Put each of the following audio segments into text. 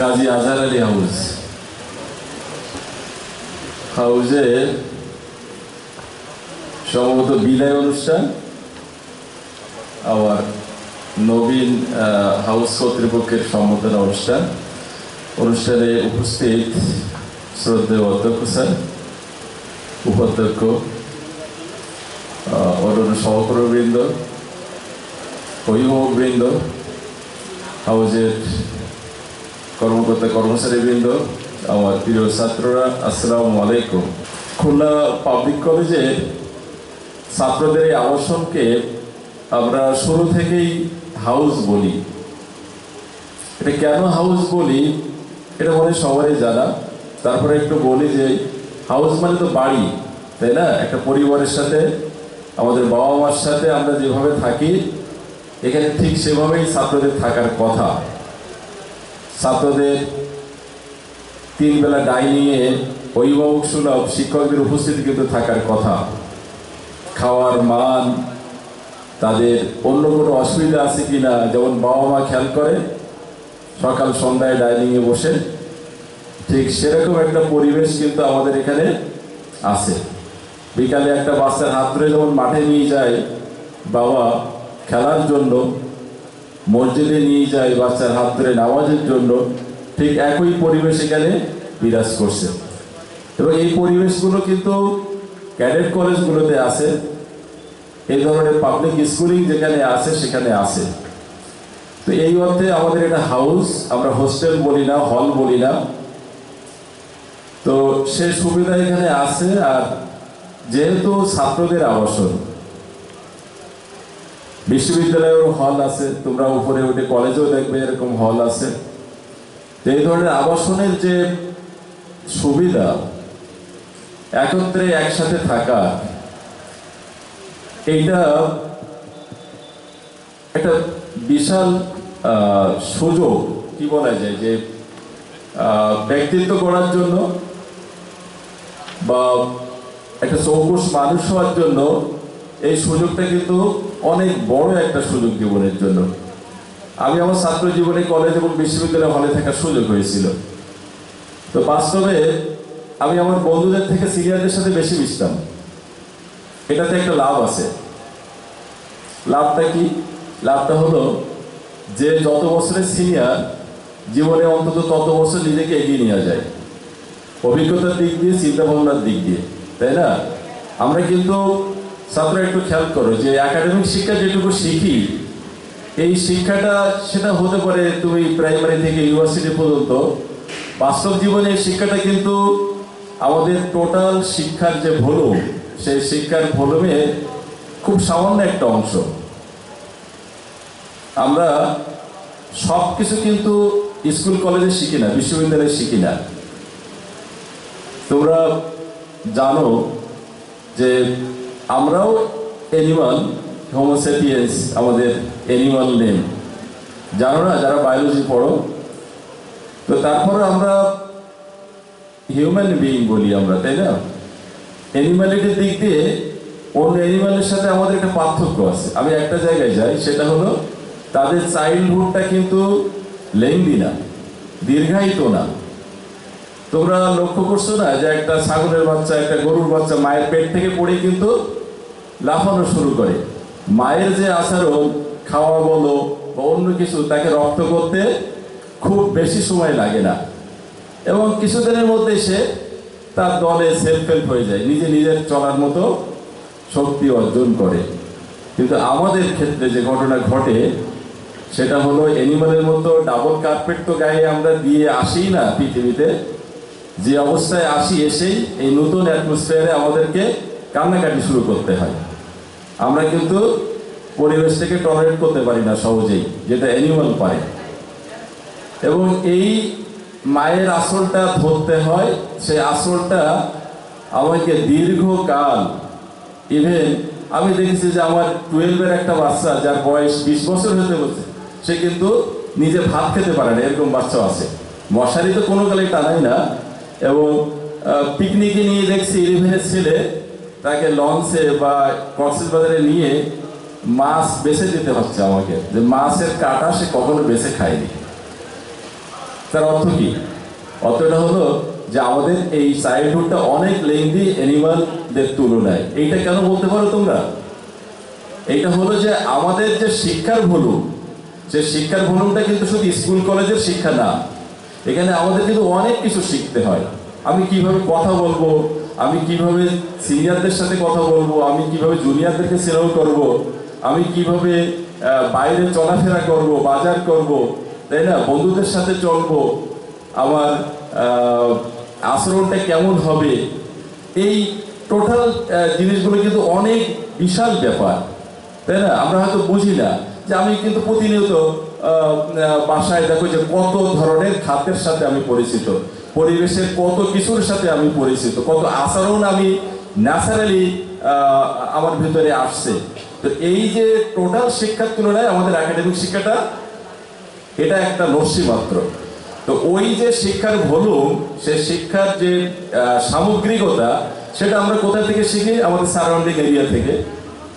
কাজী আজহার Ali house হাউজে সম্ভবত বিদায় অনুষ্ঠান, আবার নবীন হাউস কর্তৃপক্ষের সম্বোধনা অনুষ্ঠান। অনুষ্ঠানে উপস্থিত শ্রদ্ধেয় অধ্যক্ষ স্যার, উপাধ্যক্ষ অন্যান্য সহকর্মীবৃন্দ, অভিভাবকবৃন্দ, হাউজের কর্মকর্তা কর্মচারী কর্মচারীবৃন্দ আমার প্রিয় ছাত্ররা, আসসালামু আলাইকুম। খুলনা পাবলিক কলেজের ছাত্রদের এই আবাসনকে আমরা শুরু থেকেই হাউস বলি। এটা কেন হাউস বলি? এটা মনে সবারই জানা। তারপরে একটু বলি যে হাউস মানে তো বাড়ি, তাই না? একটা পরিবারের সাথে, আমাদের বাবা মার সাথে আমরা যেভাবে থাকি, এখানে ঠিক সেভাবেই ছাত্রদের থাকার কথা। ছাত্রদের তিন বেলা ডাইনিংয়ে অভিভাবক সুলভ শিক্ষকদের উপস্থিতি কিন্তু থাকার কথা। খাওয়ার মান, তাদের অন্য কোনো অসুবিধা আছে কি না, যেমন বাবা মা খেয়াল করে, সকাল সন্ধ্যায় ডাইনিংয়ে বসে, ঠিক সেরকম একটা পরিবেশ কিন্তু আমাদের এখানে আছে। বিকালে একটা বাচ্চার হাত ধরে যেমন মাঠে নিয়ে যায় বাবা খেলার জন্য মসজিদে নিয়ে যায় বাচ্চার হাত ধরে নামাজের জন্য, ঠিক একই পরিবেশ এখানে বিরাজ করছে। এবং এই পরিবেশগুলো কিন্তু ক্যাডেট কলেজগুলোতে আছে, এই ধরনের পাবলিক স্কুলিং যেখানে আছে, সেখানে আছে। তো এই অর্থে আমাদের এটা হাউস আমরা হোস্টেল বলি না হল বলি না। তো সে সুবিধা এখানে আছে, আর যেহেতু ছাত্রদের আবাসন বিশ্ববিদ্যালয়ের হল আছে, তোমরা উপরে উঠে কলেজেও দেখবে এরকম হল আছে। এই ধরনের আবাসনের যে সুবিধা, একত্রে একসাথে থাকা এইটা একটা বিশাল সুযোগ, কি বলা যায় যে ব্যক্তিত্ব করার জন্য বা একটা চৌকুশ মানুষ হওয়ার জন্য এই সুযোগটা কিন্তু অনেক বড় একটা সুযোগ জীবনের জন্য। আমি আমার ছাত্র জীবনে কলেজ এবং বিশ্ববিদ্যালয়ে হলে থাকার সুযোগ হয়েছিল। তো বাস্তবে আমি আমার বন্ধুদের থেকে সিনিয়রদের সাথে বেশি মিশতাম। এটাতে একটা লাভ আছে। লাভটা কি? লাভটা হলো যে যত বছরের সিনিয়র জীবনে অন্তত তত বছর নিজেকে এগিয়ে নেওয়া যায়। অভিজ্ঞতার দিক দিয়ে চিন্তা ভাবনার দিক দিয়ে, তাই না? আমরা কিন্তু ছাত্র একটু খেয়াল করো যে একাডেমিক শিক্ষা যেটুকু শিখি, এই শিক্ষাটা সেটা হতে পারে তুমি প্রাইমারি থেকে ইউনিভার্সিটি পর্যন্ত। বাস্তব জীবনে এই শিক্ষাটা কিন্তু আমাদের টোটাল শিক্ষার যে ভলুম সেই শিক্ষার ভলুমের খুব সামান্য একটা অংশ। আমরা সব কিছু কিন্তু স্কুল কলেজে শিখি না, বিশ্ববিদ্যালয়ে শিখি না। তোমরা জানো যে আমরাও অ্যানিমাল হোমোসেপিয়েন্স আমাদের অ্যানিমাল নেম জানো না যারা বায়োলজি পড়ো? তো তারপরে আমরা হিউম্যান বিইং বলি আমরা, তাই না? অ্যানিমালিটির দিক দিয়ে অন্য অ্যানিমালের সাথে আমাদের একটা পার্থক্য আছে। আমি একটা জায়গায় যাই, সেটা হলো তাদের চাইল্ডহুডটা কিন্তু লেংদি না, দীর্ঘায়িত না। তোমরা লক্ষ্য করছ না যে একটা ছাগলের বাচ্চা, একটা গরুর বাচ্চা মায়ের পেট থেকে পড়ে কিন্তু লাফানো শুরু করে। মায়ের যে আচরণ, খাওয়া বলো বা অন্য কিছু, তাকে রক্ত করতে খুব বেশি সময় লাগে না। এবং কিছুদিনের মধ্যে সে তার দলে সেলফ হেল্প হয়ে যায়, নিজে নিজের চলার মতো শক্তি অর্জন করে। কিন্তু আমাদের ক্ষেত্রে যে ঘটনা ঘটে, সেটা হলো অ্যানিমালের মতো ডাবল কার্পেট তো গায়ে আমরা দিয়ে আসি না পৃথিবীতে। যে অবস্থায় আসি, এসেই এই নতুন অ্যাটমসফিয়ারে আমাদেরকে কান্নাকাটি শুরু করতে হয়। আমরা কিন্তু পরিবেশটাকে টলারেট করতে পারি না সহজেই, যেটা অ্যানিমাল পারে এবং এই মায়ের আসলটা ধরতে হয় সেই আসলটা আমাকে দীর্ঘকাল ইভেন আমি দেখেছি যে আমার টুয়েলভের একটা বাচ্চা, যার বয়স বিশ বছর হতে বলছে, সে কিন্তু নিজে ভাত খেতে পারে না, এরকম বাচ্চাও আছে। মশারি তো কোনো কালে টানাই না। এবং পিকনিকে নিয়ে দেখছি ইলেভেনের ছেলে তাকে লঞ্চে বা কক্সেস বাজারে নিয়ে মাছ বেছে দিতে হচ্ছে আমাকে। যে মাছের কাটা সে কখনো বেছে খায়নি। তার অর্থ কি? অর্থটা হলো যে আমাদের এই চাইল্ডহুডটা অনেক লেংদি অ্যানিমালদের তুলনায়। এইটা কেন বলতে পারো তোমরা? এইটা হলো যে আমাদের যে শিক্ষার ভলুম সে শিক্ষার ভলুমটা কিন্তু শুধু স্কুল কলেজের শিক্ষা না, এখানে আমাদের কিন্তু অনেক কিছু শিখতে হয়। আমি কীভাবে কথা বলব আমি কীভাবে সিনিয়রদের সাথে কথা বলব? আমি কীভাবে জুনিয়রদেরকে সেরও করব? আমি কীভাবে বাইরে চলাফেরা করব, বাজার করব? তাই না? বন্ধুদের সাথে চলবো? আমার আচরণটা কেমন হবে? এই টোটাল জিনিসগুলো কিন্তু অনেক বিশাল ব্যাপার। তাই না? আমরা হয়তো বুঝি না যে আমি কিন্তু প্রতিনিয়ত বাসায় দেখো যে কত ধরনের খাদ্যের সাথে আমি পরিচিত। পরিবেশের কত কিছুর সাথে আমি পরিচিত, কত আচরণ আমি ন্যাচারালি আমার ভিতরে আসছে। তো এই যে টোটাল শিক্ষার তুলনায় আমাদের একাডেমিক শিক্ষাটা, এটা একটা নস্যি মাত্র। তো ওই যে শিক্ষার ভলুম, সে শিক্ষার যে সামগ্রিকতা, সেটা আমরা কোথা থেকে শিখি? আমাদের সারাউন্ডিং এরিয়া থেকে,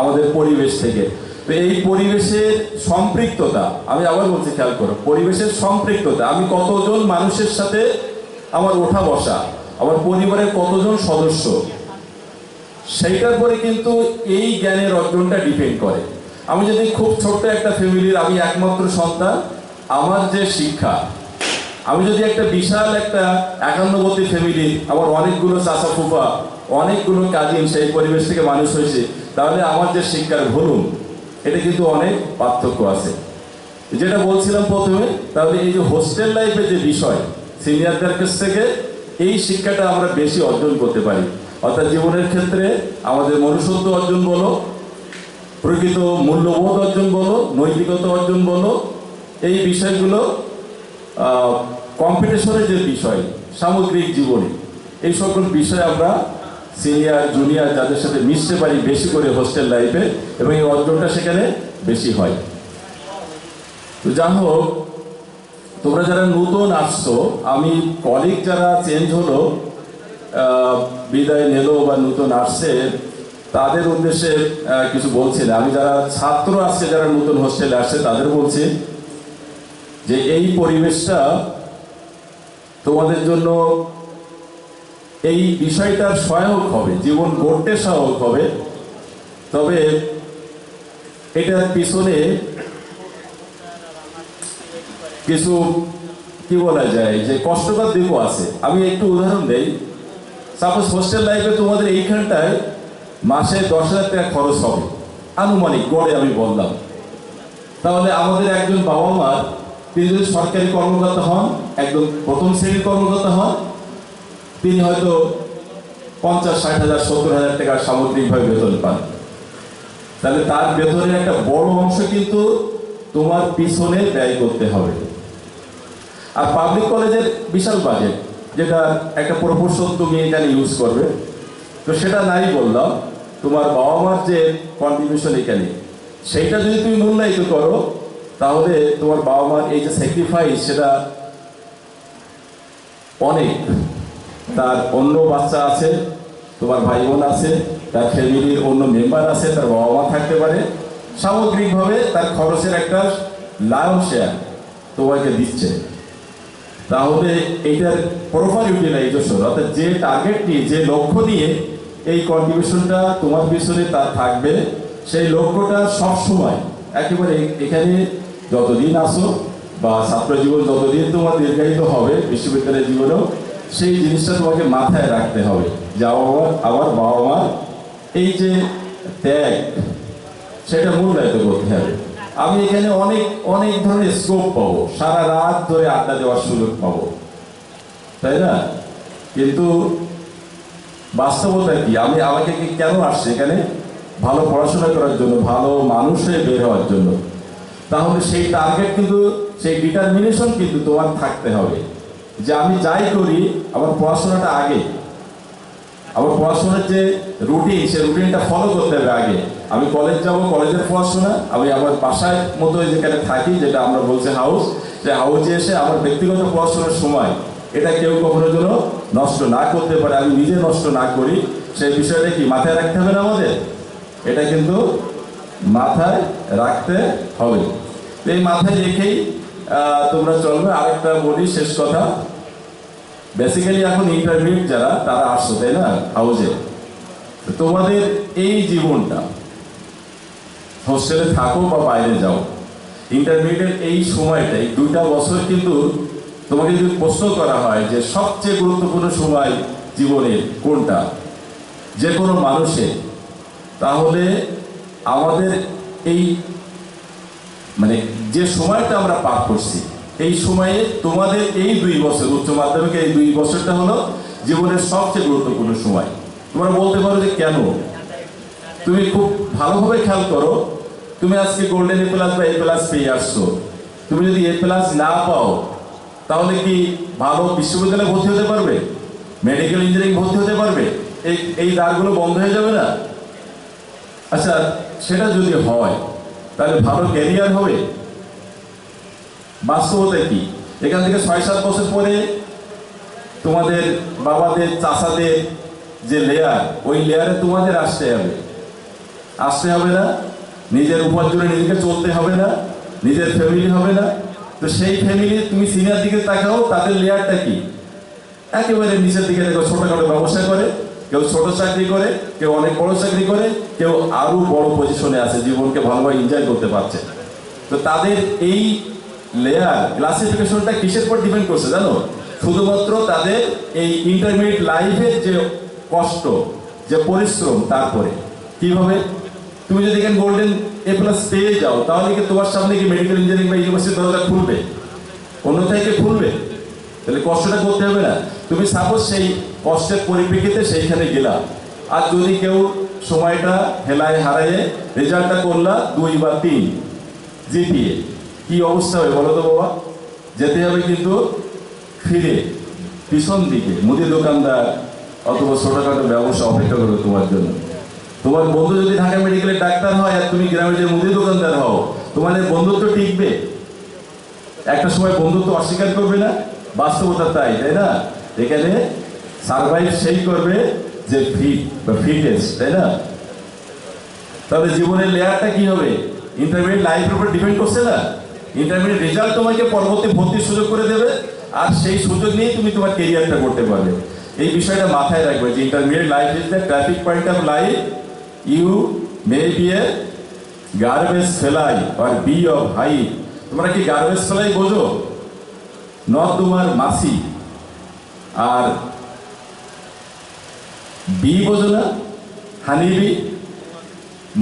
আমাদের পরিবেশ থেকে। তো এই পরিবেশের সম্পৃক্ততা, আমি আবার বলছি খেয়াল করো, পরিবেশের সম্পৃক্ততা, আমি কতজন মানুষের সাথে আমার ওঠা বসা, আমার পরিবারের কতজন সদস্য? সেইটার পরে কিন্তু এই জ্ঞানের অর্জনটা ডিপেন্ড করে। আমি যদি খুব ছোট্ট একটা ফ্যামিলির আমি একমাত্র সন্তান, আমার যে শিক্ষা, আমি যদি একটা বিশাল একটা একান্নবর্তী ফ্যামিলি আমার অনেকগুলো চাচা ফুফা, অনেকগুলো কাজিন সেই পরিবেশ থেকে মানুষ হয়েছে, তাহলে আমার যে শিক্ষার ভলুম, এটা কিন্তু অনেক পার্থক্য আছে। যেটা বলছিলাম প্রথমে, তাহলে এই যে হোস্টেল লাইফের যে বিষয় সিনিয়রদের কাছ থেকে এই শিক্ষাটা আমরা বেশি অর্জন করতে পারি। অর্থাৎ জীবনের ক্ষেত্রে আমাদের মনুষ্যত্ব অর্জন বলো, প্রকৃত মূল্যবোধ অর্জন বলো, নৈতিকতা অর্জন বলো, এই বিষয়গুলো কম্পিটিশনের যে বিষয়, সামগ্রিক জীবনে, এই সকল বিষয় আমরা সিনিয়র জুনিয়র যাদের সাথে মিশতে পারি বেশি করে হোস্টেল লাইফে এবং এই অর্জনটা সেখানে বেশি হয়। তো যা হোক তোমরা যারা নতুন আসছো, আমি কলিগ যারা চেঞ্জ হলো বিদায় নিল বা নতুন আসছে, তাদের উদ্দেশ্যে কিছু বলছি না। আমি যারা ছাত্র আসছে, যারা নতুন হোস্টেলে আসছে, তাদের বলছি যে এই পরিবেশটা তোমাদের জন্য এই বিষয়টার সহায়ক হবে, জীবন গড়তে সহায়ক হবে। তবে এটার পিছনে কিছু কি বলা যায়, যে কষ্টকর দিকও আছে। আমি একটু উদাহরণ দেই। সাপোজ হোস্টেল লাইফে তোমাদের এইখানটায় মাসে দশ হাজার টাকা খরচ হবে। আনুমানিক গড়ে আমি বললাম। তাহলে আমাদের একজন বাবা মার তিনি যদি সরকারি কর্মকর্তা হন একদম প্রথম শ্রেণির কর্মকর্তা হন, তিনি হয়তো পঞ্চাশ, ষাট হাজার, সত্তর হাজার টাকা সামগ্রিকভাবে বেতন পান। তাহলে তার বেতনের একটা বড় অংশ কিন্তু তোমার পিছনে ব্যয় করতে হবে। আর পাবলিক কলেজের বিশাল বাজেট যেটা একটা প্রপোর্শন তুমি এখানে ইউজ করবে। তো সেটা নাই বললাম, তোমার বাবা মার যে কন্ট্রিবিউশন এখানে, সেইটা যদি তুমি মূল্যায়িত করো, তাহলে তোমার বাবা মার এই যে স্যাক্রিফাইস সেটা অনেক। তার অন্য বাচ্চা আছে, তোমার ভাই বোন আছে, তার ফ্যামিলির অন্য মেম্বার আছে, তার বাবা মা থাকতে পারে। সামগ্রিকভাবে তার খরচের একটা লাভ শেয়ার তোমাকে দিচ্ছে। তাহলে এইটার প্রপার ইউটিলাইজেশন অর্থাৎ যে টার্গেট নিয়ে, যে লক্ষ্য নিয়ে এই কন্ট্রিবিউশনটা তোমার পিছনে তার থাকবে, সেই লক্ষ্যটা সবসময় একেবারে এখানে যতদিন আসো বা ছাত্র জীবন যতদিন তোমার দীর্ঘায়িত হবে, বিশ্ববিদ্যালয় জীবনেও সেই জিনিসটা তোমাকে মাথায় রাখতে হবে। যে আমার আমার, বাবা মার, এই যে ত্যাগ, সেটা মূল্যায়িত করতে হবে। আমি এখানে অনেক অনেক ধরনের স্কোপ পাবো। সারা রাত ধরে আড্ডা দেওয়ার সুযোগ পাবো। তাই না? কিন্তু বাস্তবতা কি? আমি, আমাকে কি কেন আসছে এখানে? ভালো পড়াশোনা করার জন্য, ভালো মানুষ হয়ে বের হওয়ার জন্য। তাহলে সেই টার্গেট কিন্তু, সেই ডিটারমিনেশন কিন্তু তোমার থাকতে হবে। যে আমি যাই করি, আমার পড়াশোনাটা আগে। আমার পড়াশোনার যে রুটিন সে রুটিনটা ফলো করতে হবে আগে। আমি কলেজ যাব কলেজের পড়াশোনা, আমি আমার বাসায় মতো যেখানে থাকি, যেটা আমরা বলছি হাউস যে হাউসে এসে আমার ব্যক্তিগত পড়াশোনার সময় এটা কেউ কখনো যেন নষ্ট না করতে পারে, আমি নিজে নষ্ট না করি। সেই বিষয়টা কি মাথায় রাখতে হবে না আমাদের? এটা কিন্তু মাথায় রাখতে হবে। এই মাথায় রেখেই তোমরা চলবে। আরেকটা বলি, শেষ কথা। বেসিক্যালি এখন ইন্টারভিউ যারা, তারা আসছো, তাই না? হাউজে তোমাদের এই জীবনটা হোস্টেলে থাকো বা বাইরে যাও। ইন্টারমিডিয়েট এই সময়টাই, দুইটা বছর কিন্তু তোমাকে যদি প্রশ্ন করা হয় যে সবচেয়ে গুরুত্বপূর্ণ সময় জীবনের কোনটা? যে কোনো মানুষের তাহলে আমাদের এই মানে যে সময়টা আমরা পার করছি, এই সময়ে তোমাদের এই দুই বছর, উচ্চ মাধ্যমিকের এই দুই বছরটা হলো জীবনের সবচেয়ে গুরুত্বপূর্ণ সময়। তোমরা বলতে পারো যে কেন? তুমি খুব ভালোভাবে খেয়াল করো তুমি আজকে গোল্ডেন এ প্লাস বা এ প্লাস পেয়ে আসছো। তুমি যদি এ প্লাস না পাও, তাহলে কি ভালো বিশ্ববিদ্যালয়ে ভর্তি হতে পারবে? মেডিকেল ইঞ্জিনিয়ারিং ভর্তি হতে পারবে? এই এই দ্বারগুলো বন্ধ হয়ে যাবে না? আচ্ছা সেটা যদি হয়, তাহলে ভালো ক্যারিয়ার হবে। বাস্তবতা কি? এখান থেকে ছয় সাত বছর পরে তোমাদের বাবাদের চাষাদের যে লেয়ার ওই লেয়ারে তোমাদের আসতে হবে। আসতে হবে না? নিজের উপার্জনে নিজেকে চলতে হবে না, নিজের ফ্যামিলি হবে না। তো সেই ফ্যামিলি তুমি সিনিয়র দিকে তাকাও, তাদের লেয়ারটা কি? একেবারে নিচের দিকে দেখো, ছোটখাটো ব্যবসা করে, কেউ ছোট চাকরি করে, কেউ অনেক বড় চাকরি করে, কেউ আরও বড় পজিশনে আছে, জীবনকে ভালোভাবে এনজয় করতে পারছে। তো তাদের এই লেয়ার ক্লাসিফিকেশনটা কিসের উপর ডিপেন্ড করছে জানো? শুধুমাত্র তাদের এই ইন্টারমিডিয়েট লাইফের যে কষ্ট, যে পরিশ্রম তারপরে। কীভাবে? তুমি যদি এখানে গোল্ডেন এ প্লাস পেয়ে যাও, তাহলে কি তোমার সামনে কি মেডিকেল ইঞ্জিনিয়ারিং বা ইউনিভার্সিটি দরজা খুলবে? অন্যথায় কি খুলবে? তাহলে কষ্টটা করতে হবে না। তুমি সাপোজ সেই কষ্টের পরিপ্রেক্ষিতে সেইখানে গেলা। আর যদি কেউ সময়টা হেলায় হারাইয়ে রেজাল্টটা করলা দুই বা তিন জিপিএ, কি অবস্থা হবে বলো তো বাবা? যেতে হবে কিন্তু ফিরে, পিছন দিকে। মুদি দোকানদার অথবা ছোটখাটো ব্যবসা অপেক্ষা করবে তোমার জন্য। তোমার বন্ধু যদি ঢাকা মেডিকেলের ডাক্তার হয় আর তুমি গ্রামের যে মুদি দোকানদার হও, তোমাদের বন্ধুত্ব টিকবে। একটা সময় বন্ধুত্ব অস্বীকার করবে না, বাস্তবতা তাই তাই না? এখানে সার্ভাইভ সেই করবে যে ফিট বা ফিটেস্ট তাই না? তাহলে জীবনের লেয়ারটা কি হবে? ইন্টারমিডিয়েট লাইফের উপর ডিপেন্ড করছে না? ইন্টারমিডিয়েট রেজাল্ট তোমাকে পরবর্তী ভর্তির সুযোগ করে দেবে, আর সেই সুযোগ নিয়েই তুমি তোমার কেরিয়ারটা করতে পারবে। এই বিষয়টা মাথায় রাখবে যে intermediate life is the traffic point of life you may be a garbage ফেলাই আর বি অফ হাই। তোমরা কি গার্বেজ ফেলাই বোঝো? নর্দমার মাসি। আর বি বোঝো না? হানিবি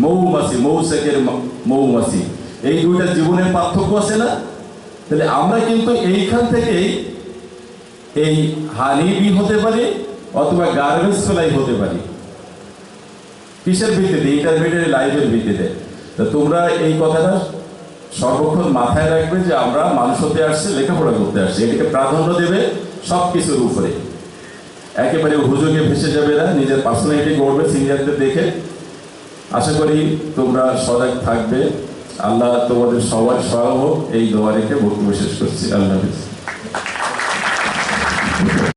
মৌমাছি মৌসেকের মৌমাছি এই দুইটা জীবনের পার্থক্য আছে না? তাহলে আমরা কিন্তু এইখান থেকেই এই হানিবি হতে পারি অথবা গার্বেজ ফেলাই হতে পারি। কিসের ভিত্তিতে ইন্টারমিডিয়েট লাইফের ভিত্তিতে। তো তোমরা এই কথাটা সর্বক্ষণ মাথায় রাখবে যে আমরা মানুষ হতে আসছি, লেখাপড়া করতে আসছি। এটাকে প্রাধান্য দেবে সব কিছুর উপরে। একেবারে হুজুগে ভেসে যাবে না নিজের পার্সোনালিটি গড়বে সিনিয়রদের দেখে। আশা করি তোমরা সজাগ থাকবে। আল্লাহ তোমাদের সবার সহায় হোক। এই দোয়া রেখে বক্তব্য শেষ করছি। আল্লাহ